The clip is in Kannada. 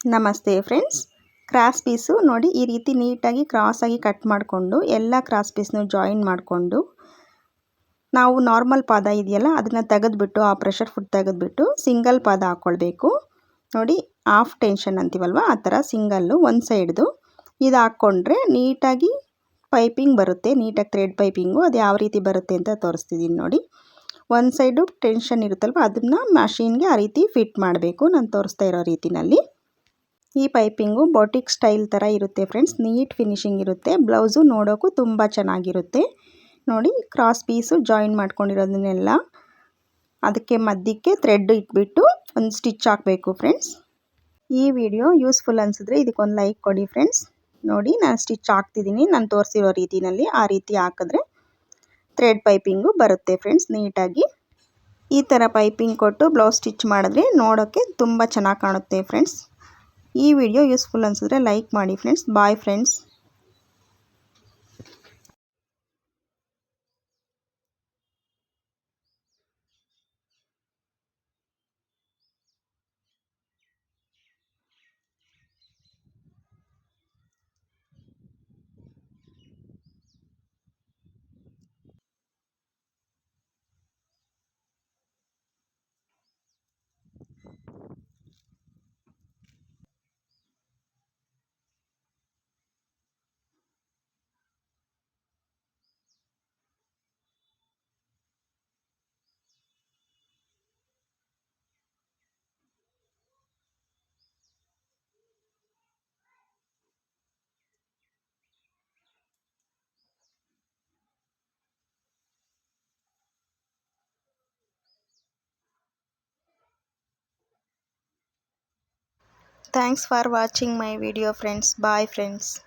ನಮಸ್ತೆ ಫ್ರೆಂಡ್ಸ್. ಕ್ರಾಸ್ ಪೀಸು ನೋಡಿ ಈ ರೀತಿ ನೀಟಾಗಿ ಕ್ರಾಸಾಗಿ ಕಟ್ ಮಾಡಿಕೊಂಡು ಎಲ್ಲ ಕ್ರಾಸ್ ಪೀಸ್ನು ಜಾಯಿನ್ ಮಾಡಿಕೊಂಡು ನಾವು ನಾರ್ಮಲ್ ಪಾದ ಇದೆಯಲ್ಲ ಅದನ್ನು ತೆಗೆದುಬಿಟ್ಟು, ಆ ಪ್ರೆಷರ್ ಫುಡ್ ತೆಗೆದುಬಿಟ್ಟು ಸಿಂಗಲ್ ಪಾದ ಹಾಕ್ಕೊಳ್ಬೇಕು ನೋಡಿ ಹಾಫ್ ಟೆನ್ಷನ್ ಅಂತೀವಲ್ವ? ಆ ಥರ ಸಿಂಗಲ್ಲು ಒಂದು ಸೈಡ್ದು ಇದು ಹಾಕ್ಕೊಂಡ್ರೆ ನೀಟಾಗಿ ಪೈಪಿಂಗ್ ಬರುತ್ತೆ. ನೀಟಾಗಿ ಥ್ರೆಡ್ ಪೈಪಿಂಗು ಅದು ಯಾವ ರೀತಿ ಬರುತ್ತೆ ಅಂತ ತೋರಿಸ್ತಿದ್ದೀನಿ ನೋಡಿ. ಒಂದು ಸೈಡು ಟೆನ್ಷನ್ ಇರುತ್ತಲ್ವ? ಅದನ್ನು ಮಷೀನ್ಗೆ ಆ ರೀತಿ ಫಿಟ್ ಮಾಡಬೇಕು. ನಾನು ತೋರಿಸ್ತಾ ಇರೋ ರೀತಿನಲ್ಲಿ. ಈ ಪೈಪಿಂಗು ಬೊಟಿಕ್ ಸ್ಟೈಲ್ ಥರ ಇರುತ್ತೆ ಫ್ರೆಂಡ್ಸ್. ನೀಟ್ ಫಿನಿಶಿಂಗ್ ಇರುತ್ತೆ. ಬ್ಲೌಸು ನೋಡೋಕ್ಕೂ ತುಂಬ ಚೆನ್ನಾಗಿರುತ್ತೆ. ನೋಡಿ, ಕ್ರಾಸ್ ಪೀಸು ಜಾಯಿನ್ ಮಾಡ್ಕೊಂಡಿರೋದನ್ನೆಲ್ಲ ಅದಕ್ಕೆ ಮಧ್ಯಕ್ಕೆ ಥ್ರೆಡ್ ಇಟ್ಬಿಟ್ಟು ಒಂದು ಸ್ಟಿಚ್ ಹಾಕಬೇಕು ಫ್ರೆಂಡ್ಸ್. ಈ ವಿಡಿಯೋ ಯೂಸ್ಫುಲ್ ಅನಿಸಿದ್ರೆ ಇದಕ್ಕೊಂದು ಲೈಕ್ ಕೊಡಿ ಫ್ರೆಂಡ್ಸ್. ನೋಡಿ, ನಾನು ಸ್ಟಿಚ್ ಹಾಕ್ತಿದ್ದೀನಿ. ನಾನು ತೋರಿಸಿರೋ ರೀತಿಯಲ್ಲಿ ಆ ರೀತಿ ಹಾಕಿದ್ರೆ ಥ್ರೆಡ್ ಪೈಪಿಂಗು ಬರುತ್ತೆ ಫ್ರೆಂಡ್ಸ್ ನೀಟಾಗಿ. ಈ ಥರ ಪೈಪಿಂಗ್ ಕೊಟ್ಟು ಬ್ಲೌಸ್ ಸ್ಟಿಚ್ ಮಾಡಿದ್ರೆ ನೋಡೋಕ್ಕೆ ತುಂಬ ಚೆನ್ನಾಗಿ ಕಾಣುತ್ತೆ ಫ್ರೆಂಡ್ಸ್. ಈ ವಿಡಿಯೋ ಯೂಸ್ಫುಲ್ ಅನಿಸಿದ್ರೆ ಲೈಕ್ ಮಾಡಿ friends. Bye friends. Thanks for watching my video friends. Bye friends.